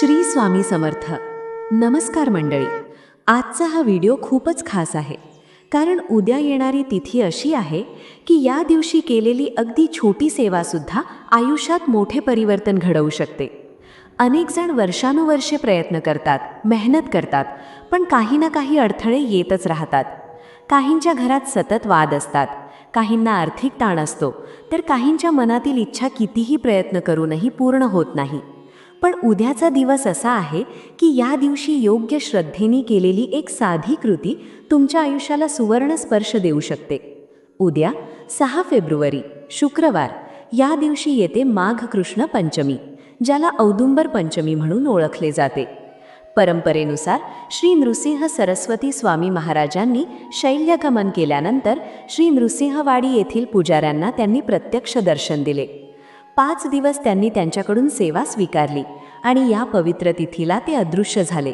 श्री स्वामी समर्थ. नमस्कार मंडळी. आजचा हा व्हिडिओ खूपच खास आहे. कारण उद्या येणारी तिथी अशी आहे की या दिवशी केलेली अगदी छोटी सेवासुद्धा आयुष्यात मोठे परिवर्तन घडवू शकते. अनेक जण वर्षानुवर्षे प्रयत्न करतात मेहनत करतात पण काही ना काही अडथळे येतच राहतात. काहींच्या घरात सतत वाद असतात काहींना आर्थिक ताण असतो तर काहींच्या मनातील इच्छा कितीही प्रयत्न करूनही पूर्ण होत नाही. पण उद्याचा दिवस असा आहे की या दिवशी योग्य श्रद्धेने केलेली एक साधी कृती तुमच्या आयुष्याला सुवर्ण स्पर्श देऊ शकते. उद्या सहा फेब्रुवारी शुक्रवार या दिवशी येते माघ कृष्ण पंचमी ज्याला औदुंबर पंचमी म्हणून ओळखले जाते. परंपरेनुसार श्री नृसिंह सरस्वती स्वामी महाराजांनी शैल्यगमन केल्यानंतर श्री नृसिंहवाडी येथील पुजाऱ्यांना त्यांनी प्रत्यक्ष दर्शन दिले. पाच दिवस त्यांनी त्यांच्याकडून सेवा स्वीकारली आणि या पवित्र तिथीला ते अदृश्य झाले.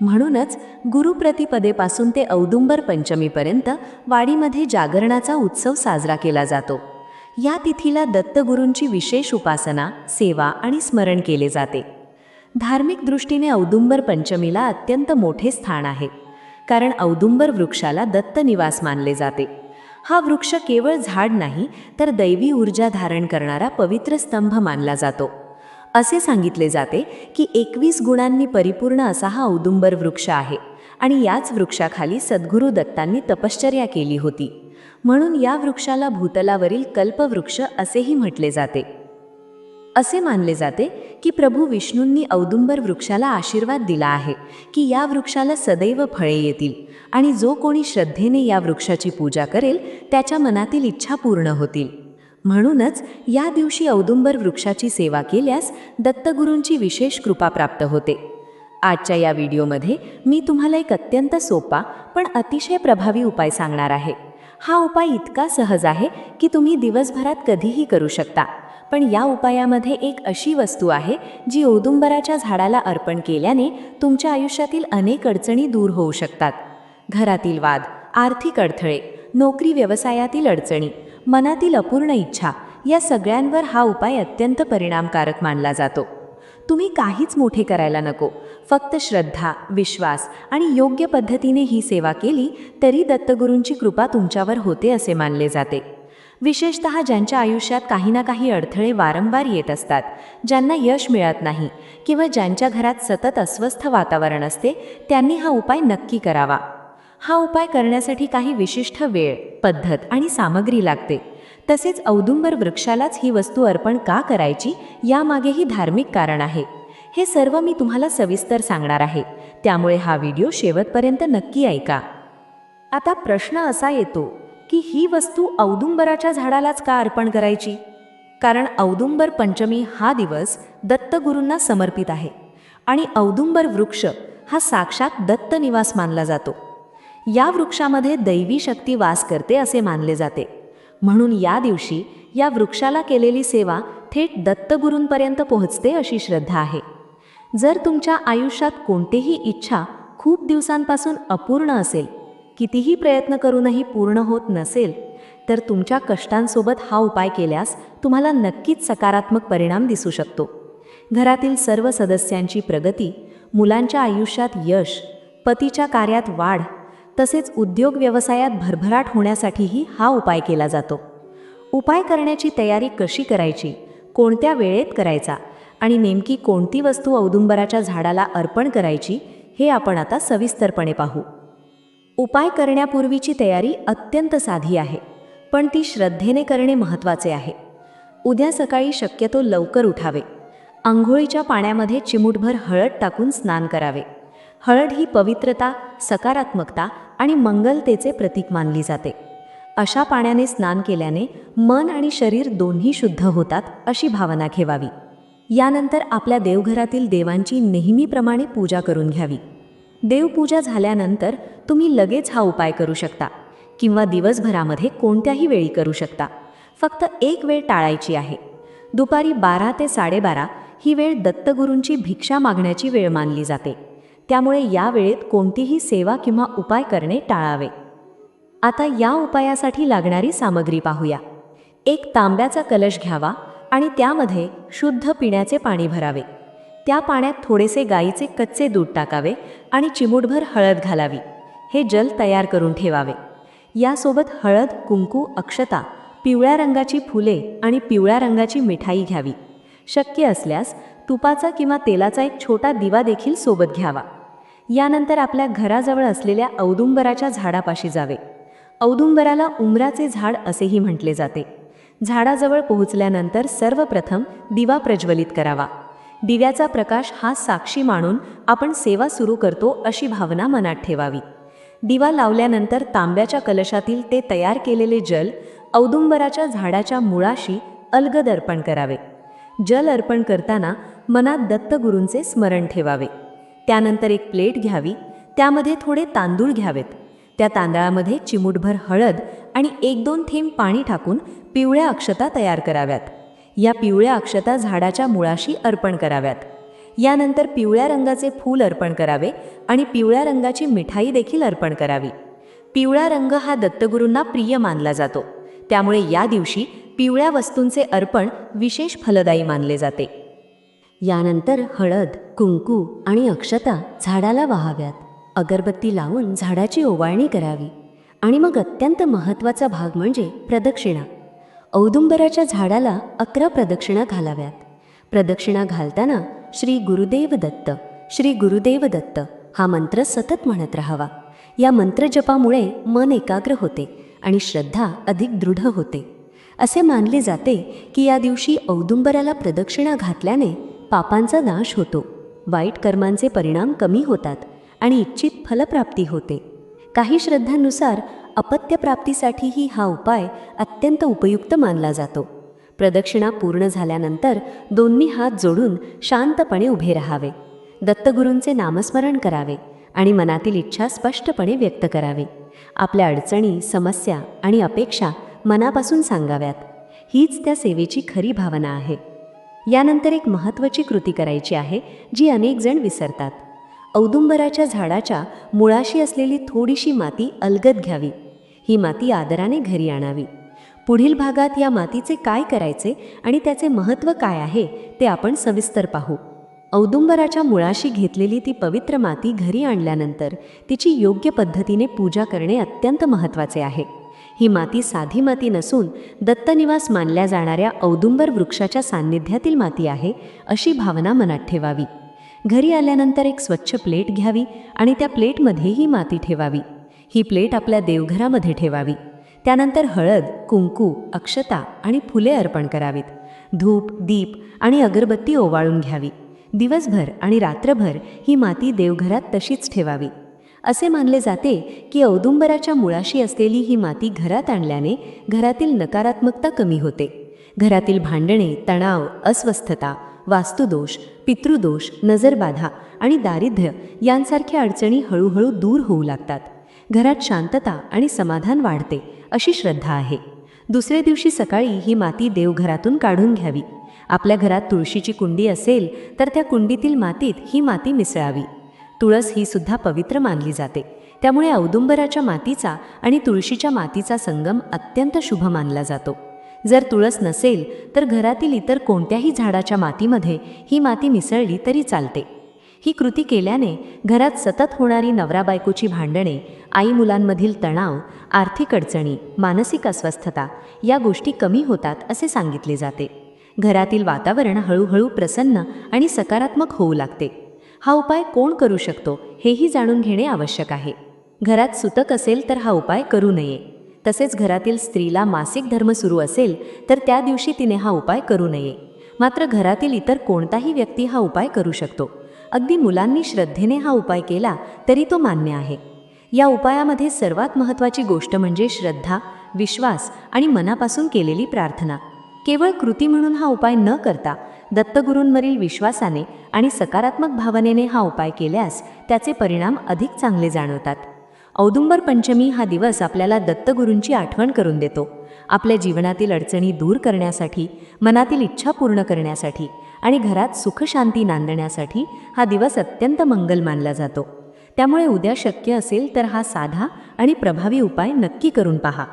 म्हणूनच गुरुप्रतिपदेपासून ते औदुंबर पंचमीपर्यंत वाडीमध्ये जागरणाचा उत्सव साजरा केला जातो. या तिथीला दत्तगुरूंची विशेष उपासना सेवा आणि स्मरण केले जाते. धार्मिक दृष्टीने औदुंबर पंचमीला अत्यंत मोठे स्थान आहे कारण औदुंबर वृक्षाला दत्त निवास मानले जाते. हा वृक्ष केवळ झाड नाही तर दैवी ऊर्जा धारण करणारा पवित्र स्तंभ मानला जातो. असे सांगितले जाते की एकवीस गुणांनी परिपूर्ण असा हा औदुंबर वृक्ष आहे आणि याच वृक्षाखाली सद्गुरू दत्तांनी तपश्चर्या केली होती. म्हणून या वृक्षाला भूतलावरील कल्पवृक्ष असेही म्हटले जाते. असे मानले जाते की प्रभू विष्णूंनी औदुंबर वृक्षाला आशीर्वाद दिला आहे की या वृक्षाला सदैव फळे येतील आणि जो कोणी श्रद्धेने या वृक्षाची पूजा करेल त्याच्या मनातील इच्छा पूर्ण होतील. म्हणूनच या दिवशी औदुंबर वृक्षाची सेवा केल्यास दत्तगुरूंची विशेष कृपा प्राप्त होते. आजच्या या व्हिडिओमध्ये मी तुम्हाला एक अत्यंत सोपा पण अतिशय प्रभावी उपाय सांगणार आहे. हा उपाय इतका सहज आहे की तुम्ही दिवसभरात कधीही करू शकता. पण या उपायामध्ये एक अशी वस्तू आहे जी औदुंबराच्या झाडाला अर्पण केल्याने तुमच्या आयुष्यातील अनेक अडचणी दूर होऊ शकतात. घरातील वाद आर्थिक अडथळे नोकरी व्यवसायातील अडचणी मनातील अपूर्ण इच्छा या सगळ्यांवर हा उपाय अत्यंत परिणामकारक मानला जातो. तुम्ही काहीच मोठे करायला नको. फक्त श्रद्धा विश्वास आणि योग्य पद्धतीने ही सेवा केली तरी दत्तगुरूंची कृपा तुमच्यावर होते असे मानले जाते. विशेषत ज्यांच्या आयुष्यात काही ना काही अडथळे वारंवार येत असतात ज्यांना यश मिळत नाही किंवा ज्यांच्या घरात सतत अस्वस्थ वातावरण असते त्यांनी हा उपाय नक्की करावा. हा उपाय करण्यासाठी काही विशिष्ट वेळ पद्धत आणि सामग्री लागते. तसेच औदुंबर वृक्षालाच ही वस्तू अर्पण का करायची यामागेही धार्मिक कारण आहे. हे सर्व मी तुम्हाला सविस्तर सांगणार आहे. त्यामुळे हा व्हिडिओ शेवटपर्यंत नक्की ऐका. आता प्रश्न असा येतो की ही वस्तू औदुंबराच्या झाडालाच का अर्पण करायची? कारण औदुंबर पंचमी हा दिवस दत्तगुरूंना समर्पित आहे आणि औदुंबर वृक्ष हा साक्षात दत्त निवास मानला जातो. या वृक्षामध्ये दैवी शक्ती वास करते असे मानले जाते. म्हणून या दिवशी या वृक्षाला केलेली सेवा थेट दत्तगुरूंपर्यंत पोहोचते अशी श्रद्धा आहे. जर तुमच्या आयुष्यात कोणतीही इच्छा खूप दिवसांपासून अपूर्ण असेल कितीही प्रयत्न करूनही पूर्ण होत नसेल तर तुमच्या कष्टांसोबत हा उपाय केल्यास तुम्हाला नक्कीच सकारात्मक परिणाम दिसू शकतो. घरातील सर्व सदस्यांची प्रगती मुलांच्या आयुष्यात यश पतीच्या कार्यात वाढ तसेच उद्योग व्यवसायात भरभराट होण्यासाठीही हा उपाय केला जातो. उपाय करण्याची तयारी कशी करायची कोणत्या वेळेत करायचा आणि नेमकी कोणती वस्तू औदुंबराच्या झाडाला अर्पण करायची हे आपण आता सविस्तरपणे पाहू. उपाय करण्यापूर्वीची तयारी अत्यंत साधी आहे पण ती श्रद्धेने करणे महत्त्वाचे आहे. उद्या सकाळी शक्यतो लवकर उठावे. आंघोळीच्या पाण्यामध्ये चिमूटभर हळद टाकून स्नान करावे. हळद ही पवित्रता सकारात्मकता आणि मंगलतेचे प्रतीक मानली जाते. अशा पाण्याने स्नान केल्याने मन आणि शरीर दोन्ही शुद्ध होतात अशी भावना ठेवावी यानंतर आपल्या देवघरातील देवांची नेहमीप्रमाणे पूजा करून घ्यावी. देवपूजा झाल्यानंतर तुम्ही लगेच हा उपाय करू शकता किंवा दिवसभरामध्ये कोणत्याही वेळी करू शकता. फक्त एक वेळ टाळायची आहे. दुपारी बारा ते साडेबारा ही वेळ दत्तगुरूंची भिक्षा मागण्याची वेळ मानली जाते. त्यामुळे या वेळेत कोणतीही सेवा किंवा उपाय करणे टाळावे. आता या उपायासाठी लागणारी सामग्री पाहूया. एक तांब्याचा कलश घ्यावा आणि त्यामध्ये शुद्ध पिण्याचे पाणी भरावे. त्या पाण्यात थोडेसे गाईचे कच्चे दूध टाकावे आणि चिमूटभर हळद घालावी. हे जल तयार करून ठेवावे. यासोबत हळद कुंकू अक्षता पिवळ्या रंगाची फुले आणि पिवळ्या रंगाची मिठाई घ्यावी. शक्य असल्यास तुपाचा किंवा तेलाचा एक छोटा दिवा देखील सोबत घ्यावा. यानंतर आपल्या घराजवळ असलेल्या औदुंबराच्या झाडापाशी जावे. औदुंबराला उमराचे झाड असेही म्हटले जाते. झाडाजवळ पोहोचल्यानंतर सर्वप्रथम दिवा प्रज्वलित करावा. दिव्याचा प्रकाश हा साक्षी मानून आपण सेवा सुरू करतो अशी भावना मनात ठेवावी. दिवा लावल्यानंतर तांब्याच्या कलशातील ते तयार केलेले जल औदुंबराच्या झाडाच्या मुळाशी अलगद अर्पण करावे. जल अर्पण करताना मनात दत्तगुरूंचे स्मरण ठेवावे. त्यानंतर एक प्लेट घ्यावी. त्यामध्ये थोडे तांदूळ घ्यावेत. त्या तांदळामध्ये चिमूटभर हळद आणि एक दोन थेंब पाणी टाकून पिवळ्या अक्षता तयार कराव्यात. या पिवळ्या अक्षता झाडाच्या मुळाशी अर्पण कराव्यात. यानंतर पिवळ्या रंगाचे फूल अर्पण करावे आणि पिवळ्या रंगाची मिठाई देखील अर्पण करावी. पिवळा रंग हा दत्तगुरूंना प्रिय मानला जातो. त्यामुळे या दिवशी पिवळ्या वस्तूंचे अर्पण विशेष फलदायी मानले जाते. यानंतर हळद कुंकू आणि अक्षता झाडाला वाहाव्यात. अगरबत्ती लावून झाडाची ओवाळणी करावी. आणि मग अत्यंत महत्त्वाचा भाग म्हणजे प्रदक्षिणा. औदुंबराच्या झाडाला अकरा प्रदक्षिणा घालाव्यात. प्रदक्षिणा घालताना श्री गुरुदेव दत्त श्री गुरुदेव दत्त हा मंत्र सतत म्हणत राहावा. या मंत्रजपामुळे मन एकाग्र होते आणि श्रद्धा अधिक दृढ होते. असे मानले जाते की या दिवशी औदुंबराला प्रदक्षिणा घातल्याने पापांचा नाश होतो वाईट कर्मांचे परिणाम कमी होतात आणि इच्छित फलप्राप्ती होते. काही श्रद्धांनुसार अपत्यप्राप्तीसाठीही हा उपाय अत्यंत उपयुक्त मानला जातो. प्रदक्षिणा पूर्ण झाल्यानंतर दोन्ही हात जोडून शांतपणे उभे राहावे. दत्तगुरूंचे नामस्मरण करावे आणि मनातील इच्छा स्पष्टपणे व्यक्त करावी. आपल्या अडचणी समस्या आणि अपेक्षा मनापासून सांगाव्यात. हीच त्या सेवेची खरी भावना आहे. यानंतर एक महत्त्वाची कृती करायची आहे जी अनेक जण विसरतात. औदुंबराच्या झाडाच्या मुळाशी असलेली थोडीशी माती अलगद घ्यावी. ही माती आदराने घरी आणावी. पुढील भागात या मातीचे काय करायचे आणि त्याचे महत्त्व काय आहे ते आपण सविस्तर पाहू. औदुंबराच्या मुळाशी घेतलेली ती पवित्र माती घरी आणल्यानंतर तिची योग्य पद्धतीने पूजा करणे अत्यंत महत्त्वाचे आहे. ही माती साधी माती नसून दत्तनिवास मानल्या जाणाऱ्या औदुंबर वृक्षाच्या सान्निध्यातील माती आहे अशी भावना मनात ठेवावी. घरी आल्यानंतर एक स्वच्छ प्लेट घ्यावी आणि त्या प्लेटमध्ये ही माती ठेवावी. ही प्लेट आपल्या देवघरामध्ये ठेवावी. त्यानंतर हळद कुंकू अक्षता आणि फुले अर्पण करावीत. धूप दीप आणि अगरबत्ती ओवाळून घ्यावी. दिवसभर आणि रात्रभर ही माती देवघरात तशीच ठेवावी. असे मानले जाते की औदुंबराच्या मुळाशी असलेली ही माती घरात आणल्याने घरातील नकारात्मकता कमी होते. घरातील भांडणे तणाव अस्वस्थता वास्तुदोष पितृदोष नजरबाधा आणि दारिद्र्य यांसारख्या अडचणी हळूहळू दूर होऊ लागतात. घरात शांतता आणि समाधान वाढते अशी श्रद्धा आहे. दुसऱ्या दिवशी सकाळी ही माती देवघरातून काढून घ्यावी. आपल्या घरात तुळशीची कुंडी असेल तर त्या कुंडीतील मातीत ही माती मिसळावी. तुळस ही सुद्धा पवित्र मानली जाते. त्यामुळे औदुंबराच्या मातीचा आणि तुळशीच्या मातीचा संगम अत्यंत शुभ मानला जातो. जर तुळस नसेल तर घरातील इतर कोणत्याही झाडाच्या मातीमध्ये ही माती मिसळली तरी चालते. ही कृती केल्याने घरात सतत होणारी नवरा बायकोची भांडणे आई मुलांमधील तणाव आर्थिक अडचणी मानसिक अस्वस्थता या गोष्टी कमी होतात असे सांगितले जाते. घरातील वातावरण हळूहळू प्रसन्न आणि सकारात्मक होऊ लागते. हा उपाय कोण करू शकतो हेही जाणून घेणे आवश्यक आहे. घरात सुतक असेल तर हा उपाय करू नये. तसेच घरातील स्त्रीला मासिक धर्म सुरू असेल तर त्या दिवशी तिने हा उपाय करू नये. मात्र घरातील इतर कोणताही व्यक्ती हा उपाय करू शकतो. अगदी मुलांनी श्रद्धेने हा उपाय केला तरी तो मान्य आहे. या उपायामध्ये सर्वात महत्त्वाची गोष्ट म्हणजे श्रद्धा विश्वास आणि मनापासून केलेली प्रार्थना. केवळ कृती म्हणून हा उपाय न करता दत्तगुरूंवरील विश्वासाने आणि सकारात्मक भावनेने हा उपाय केल्यास त्याचे परिणाम अधिक चांगले जाणवतात. औदुंबर पंचमी हा दिवस आपल्याला दत्तगुरूंची आठवण करून देतो. आपल्या जीवनातील अडचणी दूर करण्यासाठी मनातील इच्छा पूर्ण करण्यासाठी आणि घरात सुखशांती नांदण्यासाठी हा दिवस अत्यंत मंगल मानला जातो. त्यामुळे उद्या शक्य असेल तर हा साधा आणि प्रभावी उपाय नक्की करून पहा.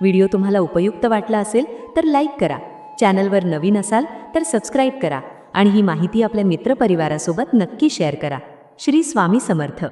व्हिडिओ तुम्हाला उपयुक्त वाटला असेल तर लाईक करा. चॅनलवर नवीन असाल तर सबस्क्राईब करा आणि ही माहिती आपल्या मित्रपरिवारासोबत नक्की शेअर करा. श्री स्वामी समर्थ.